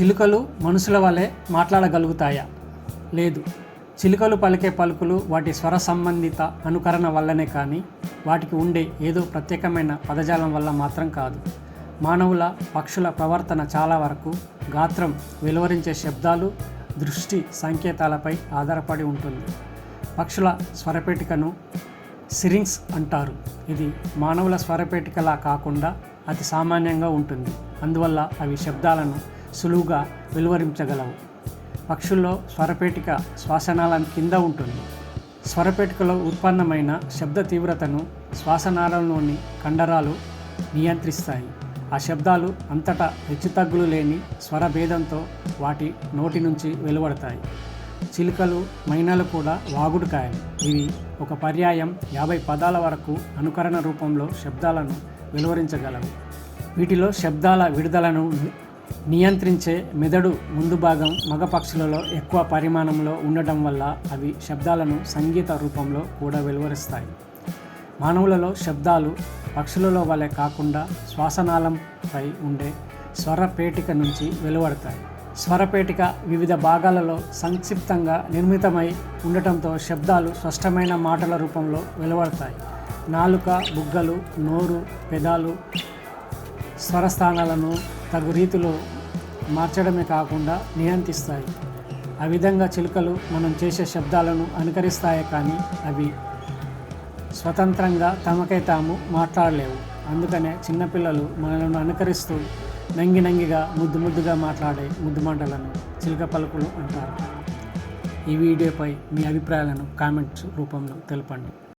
చిలుకలు మనుషుల వలె మాట్లాడగలుగుతాయా? లేదు. చిలుకలు పలికే పలుకులు వాటి స్వర సంబంధిత అనుకరణ వల్లనే కానీ వాటికి ఉండే ఏదో ప్రత్యేకమైన పదజాలం వల్ల మాత్రం కాదు. మానవుల పక్షుల ప్రవర్తన చాలా వరకు గాత్రం వెలువరించే శబ్దాలు దృష్టి సంకేతాలపై ఆధారపడి ఉంటుంది. పక్షుల స్వరపేటికను సిరింగ్స్ అంటారు. ఇది మానవుల స్వరపేటికలా కాకుండా అతి సామాన్యంగా ఉంటుంది. అందువల్ల అవి శబ్దాలను సులువుగా వెలువరించగలవు. పక్షుల్లో స్వరపేటిక శ్వాసనాళం కింద ఉంటుంది. స్వరపేటికలో ఉత్పన్నమైన శబ్ద తీవ్రతను శ్వాసనాళంలోని కండరాలు నియంత్రిస్తాయి. ఆ శబ్దాలు అంతటా హెచ్చుతగ్గులు లేని స్వర భేదంతో వాటి నోటి నుంచి వెలువడతాయి. చిలుకలు మైనలు కూడా వాగుడుకాయలు. ఇవి ఒక పర్యాయం యాభై పదాల వరకు అనుకరణ రూపంలో శబ్దాలను వెలువరించగలవు. వీటిలో శబ్దాల విడుదలను నియంత్రించే మెదడు ముందు భాగం మగ పక్షులలో ఎక్కువ పరిమాణంలో ఉండటం వల్ల అవి శబ్దాలను సంగీత రూపంలో కూడా వెలువరిస్తాయి. మానవులలో శబ్దాలు పక్షులలో వలె కాకుండా శ్వాసనాళంపై ఉండే స్వరపేటిక నుంచి వెలువడతాయి. స్వరపేటిక వివిధ భాగాలలో సంక్షిప్తంగా నిర్మితమై ఉండటంతో శబ్దాలు స్పష్టమైన మాటల రూపంలో వెలువడతాయి. నాలుక బుగ్గలు నోరు పెదాలు స్వరస్థానాలను తగు రీతిలో మార్చడమే కాకుండా నియంత్రిస్తాయి. ఆ విధంగా చిలుకలు మనం చేసే శబ్దాలను అనుకరిస్తాయి కానీ అవి స్వతంత్రంగా తమకై తాము మాట్లాడలేవు. అందుకనే చిన్నపిల్లలు మనలను అనుకరిస్తూ నంగి నంగిగా ముద్దు ముద్దుగా మాట్లాడే ముద్దుమంటలను చిలుక పలుకులు అంటారు. ఈ వీడియోపై మీ అభిప్రాయాలను కామెంట్స్ రూపంలో తెలపండి.